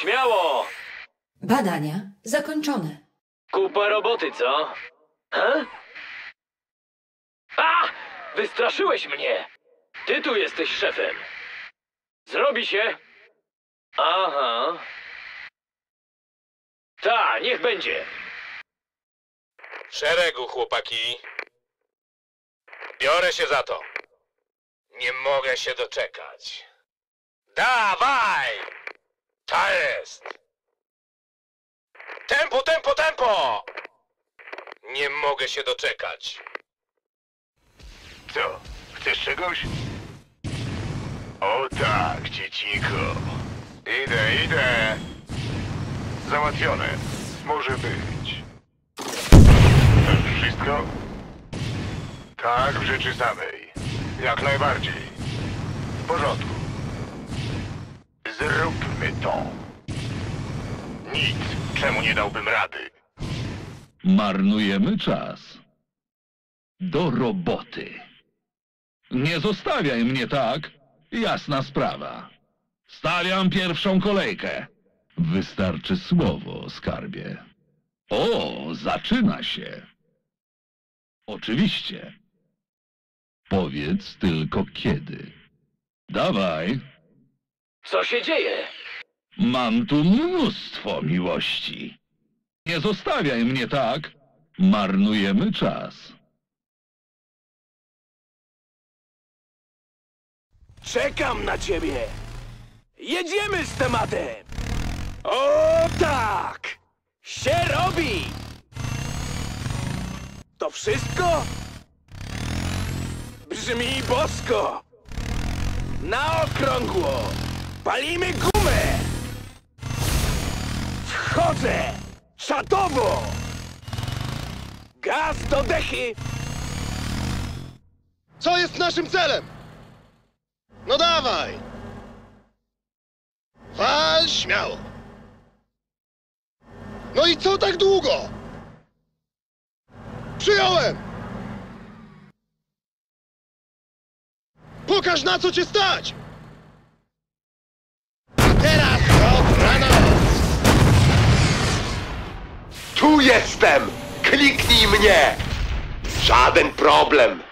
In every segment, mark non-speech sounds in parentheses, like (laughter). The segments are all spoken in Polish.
Śmiało! Badania zakończone. Kupa roboty, co? He? A! Wystraszyłeś mnie! Ty tu jesteś szefem. Zrobi się? Aha. Ta, niech będzie. W szeregu, chłopaki. Biorę się za to. Nie mogę się doczekać. Dawaj! Ta jest! Tempo, tempo, tempo! Nie mogę się doczekać. Co? Chcesz czegoś? O tak, dzieciko. Idę, idę. Załatwione. Może być. To wszystko? Tak, w rzeczy samej. Jak najbardziej. W porządku. To. Nic, czemu nie dałbym rady. Marnujemy czas. Do roboty. Nie zostawiaj mnie tak. Jasna sprawa. Stawiam pierwszą kolejkę. Wystarczy słowo, skarbie. O, zaczyna się. Oczywiście. Powiedz tylko kiedy. Dawaj. Co się dzieje? Mam tu mnóstwo miłości. Nie zostawiaj mnie tak. Marnujemy czas. Czekam na ciebie! Jedziemy z tematem! O tak! Się robi! To wszystko? Brzmi bosko! Na okrągło! Palimy gumę! Wchodzę! Czatowo! Gaz do dechy! Co jest naszym celem? No dawaj! Wal śmiało! No i co tak długo? Przyjąłem! Pokaż na co cię stać! Tu jestem! Kliknij mnie! Żaden problem!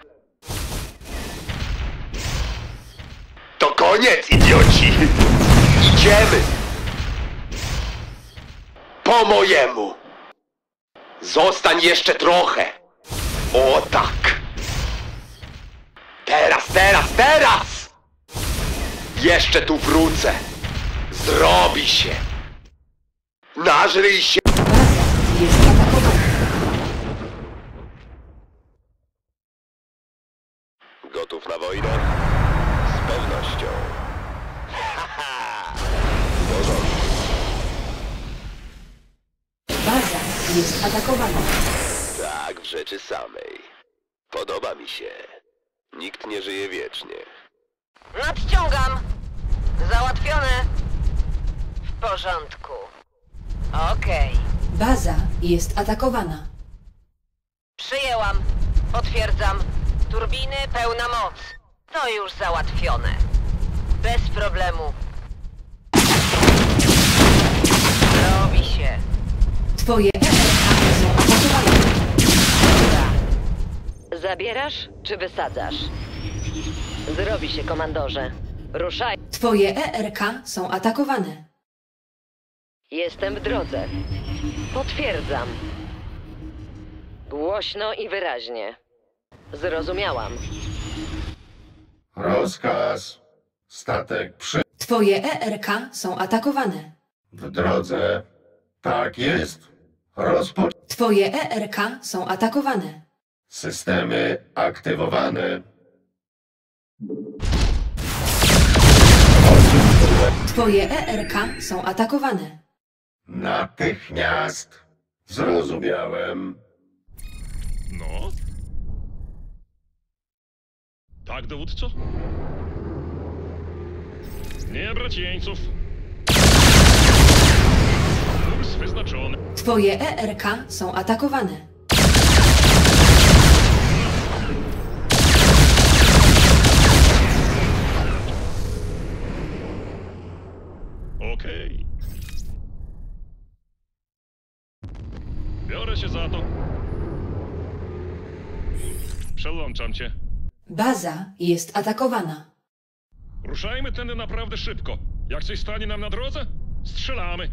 To koniec, idioci! Idziemy! Po mojemu! Zostań jeszcze trochę! O tak! Teraz, teraz, teraz! Jeszcze tu wrócę! Zrobi się! Nażryj się! Jest atakowana. Gotów na wojnę? Z pewnością. (laughs) Baza jest atakowana. Tak, w rzeczy samej. Podoba mi się. Nikt nie żyje wiecznie. Nadciągam. Załatwione. W porządku. Okej. Baza jest atakowana. Przyjęłam. Potwierdzam. Turbiny pełna moc. To już załatwione. Bez problemu. Robi się. Twoje ERK są atakowane. Dobra. Zabierasz czy wysadzasz? Zrobi się, komandorze. Ruszaj. Twoje ERK są atakowane. Jestem w drodze. Potwierdzam. Głośno i wyraźnie. Zrozumiałam. Rozkaz. Statek przy... Twoje ERK są atakowane. W drodze. Tak jest. Rozpo... Twoje ERK są atakowane. Systemy aktywowane. Twoje ERK są atakowane. Natychmiast. Zrozumiałem. No? Tak, dowódco? Nie brać jeńców. Kurs wyznaczony. Twoje ERK są atakowane. Okej. Biorę się za to. Przełączam cię. Baza jest atakowana. Ruszajmy tędy naprawdę szybko. Jak coś stanie nam na drodze, strzelamy.